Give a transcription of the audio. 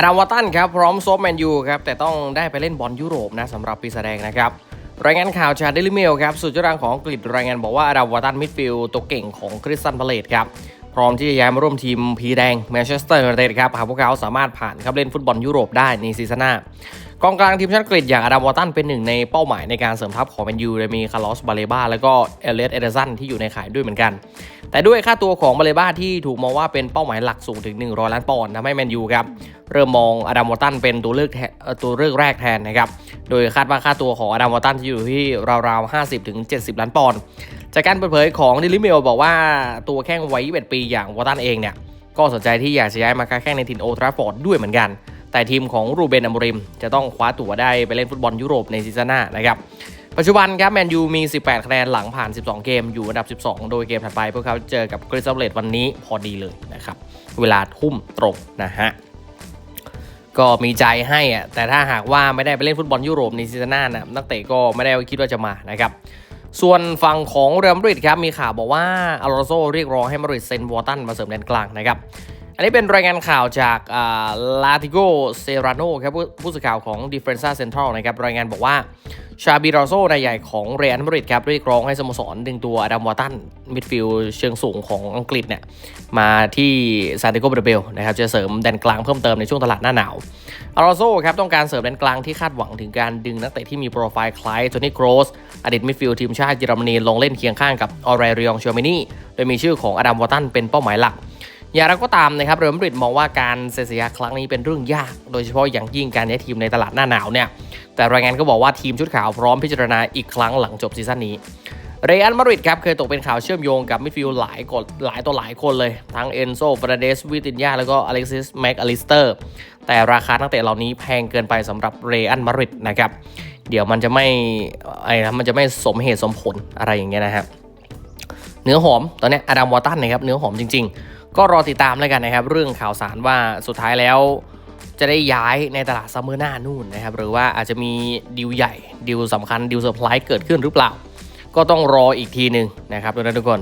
อาดัมวัตตันครับพร้อมโซฟแมนยูครับแต่ต้องได้ไปเล่นบอลยุโรปนะสำหรับปีแสดงนะครับรายงานข่าวจากเดลิเมลครับสุดยอดของอังกฤษรายงานบอกว่าอาดัมวัตตันมิดฟิลด์ตัวเก่งของคริสตันพาเลตครับ พร้อมที่จะย้ายมาร่วมทีมพีแดงแมนเชสเตอร์ยูไนเต็ดครับหากพวกเขาสามารถผ่านครับเล่นฟุตบอลยุโรปได้ในซีซั่นหน้ากองกลางทีมชาติอังกฤษอย่างอดัมวอตตันเป็นหนึ่งในเป้าหมายในการเสริมทัพของแมนยูโดยมีคาร์ลอสบาเลบาแล้วก็เอเลสเอเดสันที่อยู่ในข่ายด้วยเหมือนกัน แต่ด้วยค่าตัวของบาเลบาที่ถูกมองว่าเป็นเป้าหมายหลักสูงถึง 100 ล้านปอนด์ทำให้แมนยูครับเริ่มมองอดัมวอตตันเป็นตัวเลือกตัวเลือกแรกแทนนะครับโดยคาดว่าค่าตัวของอดัมวอตตันจะอยู่ที่ราวๆ 50-70 ล้านปอนด์ จากการเปิดเผยของดิลิเมลบอกว่าตัวแข้งวัย21ปีอย่างวอตันเองเนี่ย ก็สนใจที่อยากจะย้ายมาค้าแข้งในถิ่นโอทราฟฟอร์ดด้วยเหมือนกัน แต่ทีมของรูเบนอมริม จะต้องคว้าตั๋วได้ไปเล่นฟุตบอลยุโรปในซีซั่นหน้านะครับปัจจุบันครับแมนยูมี 18 คะแนนหลังผ่าน 12 เกมอยู่อันดับ 12 โดยเกมถัดไปพวกเขาเจอกับคริสตัลเลตวันนี้พอดีเลยนะครับ เวลาทุ่มตรงนะฮะ ก็มีใจให้อะแต่ถ้าหากว่าไม่ได้ไปเล่นฟุตบอลยุโรปในซีซั่นหน้านะนักเตะก็ไม่ได้คิดว่าจะมานะครับ ส่วนฝั่งของเรอัลมาดริดครับมีข่าวบอกว่าอารอนโซเรียกร้องให้มาดริดเซ็นวอตันมาเสริมแดนกลางนะครับ อันนี้เป็นรายงานข่าวจากลาติโกเซราโนครับผู้สื่อข่าวของ d e f e n s a Central นะครับรายงานบอกว่าชาบิรโซนายใหญ่ของเรอัลมาดริดครับเรียกร้องให้สโมสรดึงตัวอดัมวอตันมิดฟิลด์เชิงสูงของอังกฤษเนี่ยมาที่ซานติโกเบรเบลนะครับจะเสริมแดนกลางเพิ่มเติมในช่วงตลาดหน้าหนาวอารอนโซครับต้องการเสริมแดนกลางที่คาดหวังถึงการดึงนักเตะที่มีโปรไฟล์คล้ายโทนี่โกรสอดีตมิดฟิลด์ทีมชาติเยอรมนีลงเล่นเคียงข้างกับออเรเรียงชวมินีโดยมีชื่อของอดัมวอตันเป็นเป้าหมายหลัก อย่างไรก็ตามนะครับเรอัลมาดริดมองว่าการเซ็นสัญญาครั้งนี้เป็นเรื่องยาก โดยเฉพาะอย่างยิ่งการย้ายทีมในตลาดหน้าหนาวเนี่ยแต่รายงานก็บอกว่าทีมชุดขาวพร้อมพิจารณาอีกครั้งหลังจบซีซั่นนี้เรอัลมาดริดครับเคยตกเป็นข่าวเชื่อมโยงกับมิดฟิลด์หลายกดหลายต่อหลายคนเลย ทั้งเอนโซฟราเดสวิตินยาแล้วก็อเล็กซิสแม็กอลิสเตอร์แต่ราคานักเตะเหล่านี้แพงเกินไปสำหรับเรอัลมาดริดนะครับเดี๋ยวมันจะไม่ไอ้นะมันจะไม่สมเหตุสมผลอะไรอย่างเงี้ยนะครับเนื้อหอมตอนนี้อดัมวอตตันนะครับเนื้อหอมจริง ๆ ก็รอติดตามแล้วกันนะครับ เรื่องข่าวสารว่าสุดท้ายแล้วจะได้ย้ายในตลาดซัมเมอร์หน้านู่นนะครับ หรือว่าอาจจะมีดีลใหญ่ดีลสำคัญดีลเซอร์ไพรส์เกิดขึ้นหรือเปล่า ก็ต้องรออีกทีหนึ่งนะครับทุกท่านทุกคน